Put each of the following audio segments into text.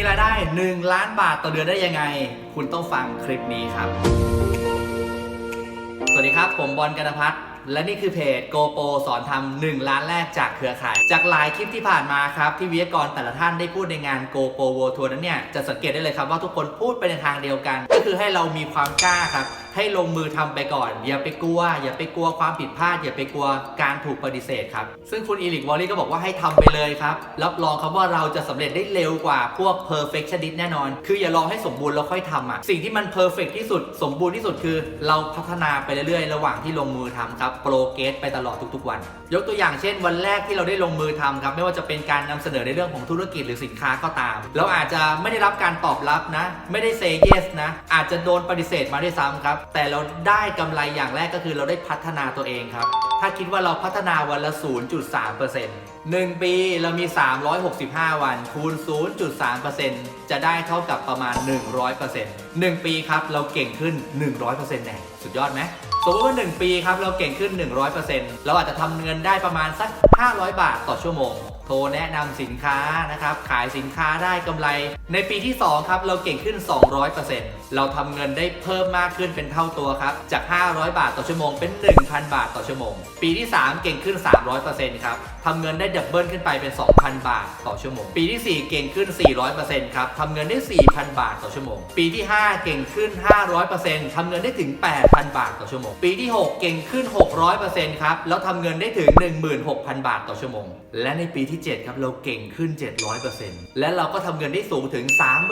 ีรายได้ 1 ล้านบาทต่อเดือนได้ยังไง คุณต้องฟังคลิปนี้ครับ สวัสดีครับ ผมบอลกันพัฒน์และนี่คือเพจโกโปสอนทำ1ล้านแรกจากเครือข่าย จากหลายคลิปที่ผ่านมาครับ ที่วิทยากรแต่ละท่านได้พูดในงานโกโปโวทัวร์นั้นเนี่ย จะสังเกตได้เลยครับว่าทุกคนพูดไปในทางเดียวกัน ก็คือให้เรามีความกล้าครับให้ลงมือทำไปก่อน อย่าไปกลัว อย่าไปกลัวความผิดพลาด อย่าไปกลัวการถูกปฏิเสธครับ ซึ่งคุณอีลิกวอลลี่ก็บอกว่าให้ทำไปเลยครับ รับรองครับว่าเราจะสำเร็จได้เร็วกว่าพวก perfectionist แน่นอน คืออย่ารอให้สมบูรณ์แล้วค่อยทำอะ สิ่งที่มัน perfect ที่สุด สมบูรณ์ที่สุดคือ เราพัฒนาไปเรื่อยๆ ระหว่างที่ลงมือทำครับโปรเกสไปตลอดทุกๆ วัน ยกตัวอย่างเช่น วันแรกที่เราได้ลงมือทำครับ ไม่ว่าจะเป็นการนำเสนอในเรื่องของธุรกิจหรือสินค้าก็ตาม เราอาจจะไม่ได้รับการตอบรับนะ ไม่ได้ say yes นะ อาจจะโดนปฏิเสธมาด้วยซ้ำครับแต่เราได้กำไรอย่างแรกก็คือเราได้พัฒนาตัวเองครับ ถ้าคิดว่าเราพัฒนาวันละ 0.3% 1 ปีเรามี 365 วัน คูณ 0.3%จะได้เท่ากับประมาณ 100% 1 ปีครับ เราเก่งขึ้น 100%แน่สุดยอดไหมสมมติว่า 1 ปีครับ เราเก่งขึ้น 100%เราอาจจะทำเงินได้ประมาณสัก 500 บาทต่อชั่วโมง ทรแนะนำสินค้านะครับ ขายสินค้าได้กำไร ในปีที่ 2 ครับ เราเก่งขึ้น 200%เราทำเงินได้เพิ่มมากขึ้นเป็นเท่าตัวครับ จาก 500 บาทต่อชั่วโมงเป็น 1,000 บาทต่อชั่วโมง ปีที่ 3 เก่งขึ้น 300%ครับทำเงินได้ดับเบิลขึ้นไปเป็น 2,000 บาทต่อชั่วโมง ปีที่ 4 เก่งขึ้น 400%ครับทำเงินได้ 4,000 บาทต่อชั่วโมง ปีที่ 5 เก่งขึ้น 500%ทำเงินได้ถึง 8,000 บาทต่อชั่วโมง ปีที่ 6 เก่งขึ้น 600%ครับแล้วทำเงินได้ถึง 16,000 บาทต่อชั่วโมง และในปีที่7 ครับ เราเก่งขึ้น 700%และเราก็ทำเงินได้สูงถึง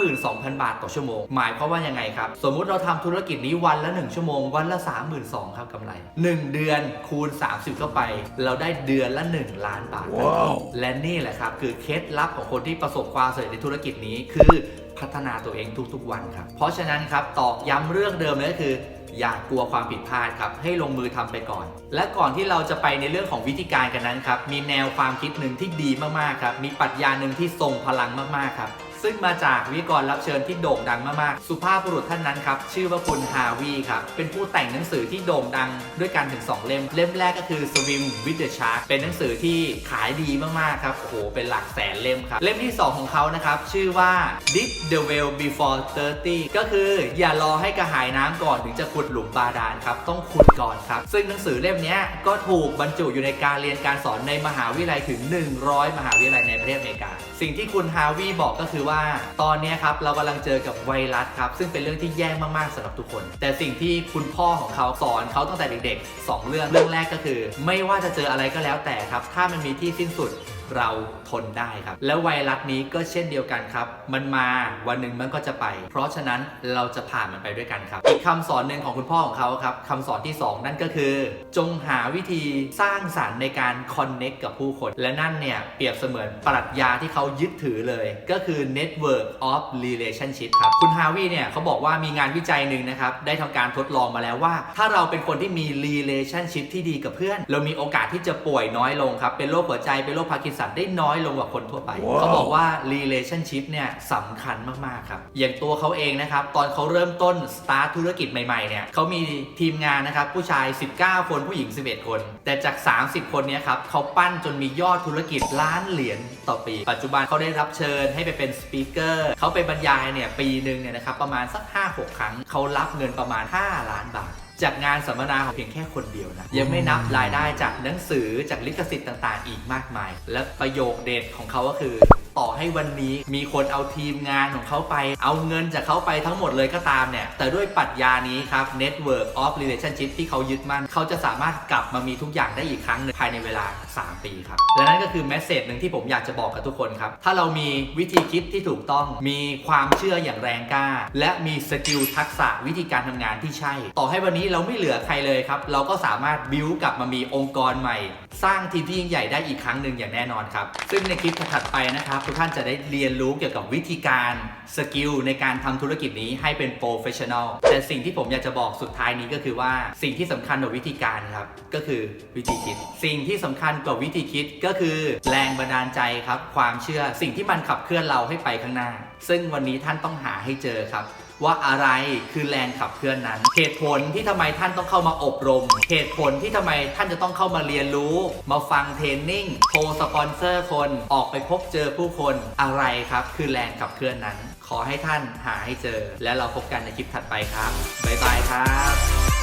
32,000 บาทต่อชั่วโมง หมายความว่ายังไงครับ สมมุติเราทำธุรกิจนี้วันละ 1 ชั่วโมง วันละ 32,000ครับกำไร 1 เดือนคูณ 30 เข้าไป เราได้เดือนละ 1 ล้านบาทว้าวและนี่แหละครับ คือเคล็ดลับของคนที่ประสบความสำเร็จในธุรกิจนี้คือพัฒนาตัวเองทุกๆวันครับ เพราะฉะนั้นครับตอกย้ำเรื่องเดิมเลยก็คือ อย่ากลัวความผิดพลาดครับ ให้ลงมือทำไปก่อน และก่อนที่เราจะไปในเรื่องของวิธีการกันนั้นครับ มีแนวความคิดหนึ่งที่ดีมากๆครับ มีปรัชญาหนึ่งที่ทรงพลังมากๆครับ ซึ่งมาจากวิทยกรรับเชิญที่โด่งดังมาก ๆ สุภาพบุรุษท่านนั้นครับ ชื่อว่าคุณฮาวีครับ เป็นผู้แต่งหนังสือที่โด่งดังด้วยกันถึง 2 เล่ม เล่มแรกก็คือ Swim with the Shark เป็นหนังสือที่ขายดีมาก ๆ ครับ โอ้โห เป็นหลักแสนเล่มครับ เล่มที่ 2 ของเขานะครับ ชื่อว่า Dig the Well Before 30 ก็คืออย่ารอให้กระหายน้ำก่อนถึงจะขุดหลุมบาดาลครับ ต้องขุดก่อนครับ ซึ่งหนังสือเล่มนี้ก็ถูกบรรจุอยู่ในการเรียนการสอนในมหาวิทยาลัยถึง 100 มหาวิทยาลัยในประเทศอเมริกา สิ่งที่คุณฮาวีบอกก็คือว่าตอนนี้ครับเรากำลังเจอกับไวรัสครับซึ่งเป็นเรื่องที่แย่มากๆสำหรับทุกคน แต่สิ่งที่คุณพ่อของเขาสอนเขาตั้งแต่เด็กๆ2เรื่องเรื่องแรกก็คือ ไม่ว่าจะเจออะไรก็แล้วแต่ครับ ถ้ามันมีที่สิ้นสุด เราทนได้ครับ แล้วไวรัสนี้ก็เช่นเดียวกันครับ มันมาวันหนึ่งมันก็จะไป เพราะฉะนั้นเราจะผ่านมันไปด้วยกันครับ อีกคำสอนหนึ่งของคุณพ่อของเขาครับคำสอนที่ 2 นั่นก็คือ จงหาวิธีสร้างสรรค์ในการคอนเน็กกับผู้คน และนั่นเนี่ยเปรียบเสมือนปรัชญาที่เขายึดถือเลย ก็คือ network of relationship ครับ คุณฮาวิเนี่ยเขาบอกว่ามีงานวิจัยหนึ่งนะครับ ได้ทำการทดลองมาแล้วว่า ถ้าเราเป็นคนที่มี relationship ที่ดีกับเพื่อน เรามีโอกาสที่จะป่วยน้อยลงครับเป็นโรคหัวใจเป็นโรคพาร์กินสันได้น้อยลงกว่าคนทั่วไปว้าวเขาบอกว่า relationship เนี่ยสำคัญมากๆครับ อย่างตัวเขาเองนะครับ ตอนเขาเริ่มต้น start ธุรกิจใหม่ๆเนี่ยเขามีทีมงานนะครับ ผู้ชาย 19 คนผู้หญิง 11 คน แต่จาก 30 คนเนี้ครับเขาปั้นจนมียอดธุรกิจล้านเหรียญต่อปี ปัจจุบันเขาได้รับเชิญให้ไปเป็นสปีกเกอร์เขาไปบรรยายเนี่ยปีหนึ่งเนี่ยนะครับประมาณสัก 5-6 ครั้งเขารับเงินประมาณ 5 ล้านบาท จากงานสัมมนาของเพียงแค่คนเดียวนะ ยังไม่นับรายได้จากหนังสือจากลิขสิทธิ์ต่าง ๆ อีกมากมาย และประโยคเด็ดของเขาก็คือต่อให้วันนี้มีคนเอาทีมงานของเขาไป เอาเงินจากเขาไปทั้งหมดเลยก็ตามเนี่ย แต่ด้วยปรัชญานี้ครับ Network of Relationship ที่เขายึดมั่น เขาจะสามารถกลับมามีทุกอย่างได้อีกครั้งหนึ่งภายในเวลา 3 ปีครับ และนั่นก็คือแมสเซจหนึ่งที่ผมอยากจะบอกกับทุกคนครับ ถ้าเรามีวิธีคิดที่ถูกต้อง มีความเชื่ออย่างแรงกล้า และมีสกิลทักษะวิธีการทำงานที่ใช่ ต่อให้วันนี้เราไม่เหลือใครเลยครับ เราก็สามารถบิวกลับมามีองค์กรใหม่ สร้างทีมที่ยิ่งใหญ่ได้อีกครั้งหนึ่งอย่างแน่นอนครับ ซึ่งในคลิปถัดไปนะครับทุกท่านจะได้เรียนรู้เกี่ยวกับวิธีการสกิลในการทำธุรกิจนี้ให้เป็นโปรเฟชชั่นอลแต่สิ่งที่ผมอยากจะบอกสุดท้ายนี้ก็คือว่าสิ่งที่สำคัญกว่าวิธีการครับ ก็คือวิธีคิด สิ่งที่สำคัญกว่าวิธีคิดก็คือแรงบันดาลใจครับ ความเชื่อสิ่งที่มันขับเคลื่อนเราให้ไปข้างหน้า ซึ่งวันนี้ท่านต้องหาให้เจอครับ ว่าอะไรคือแรงขับเคลื่อนนั้น เหตุผลที่ทำไมท่านต้องเข้ามาอบรม เหตุผลที่ทำไมท่านจะต้องเข้ามาเรียนรู้ มาฟังเทรนนิ่งโทรสปอนเซอร์คนออกไปพบเจอผู้คนอะไรครับ คือแรงขับเคลื่อนนั้น ขอให้ท่านหาให้เจอ และเราพบกันในคลิปถัดไปครับบ๊ายบายครับ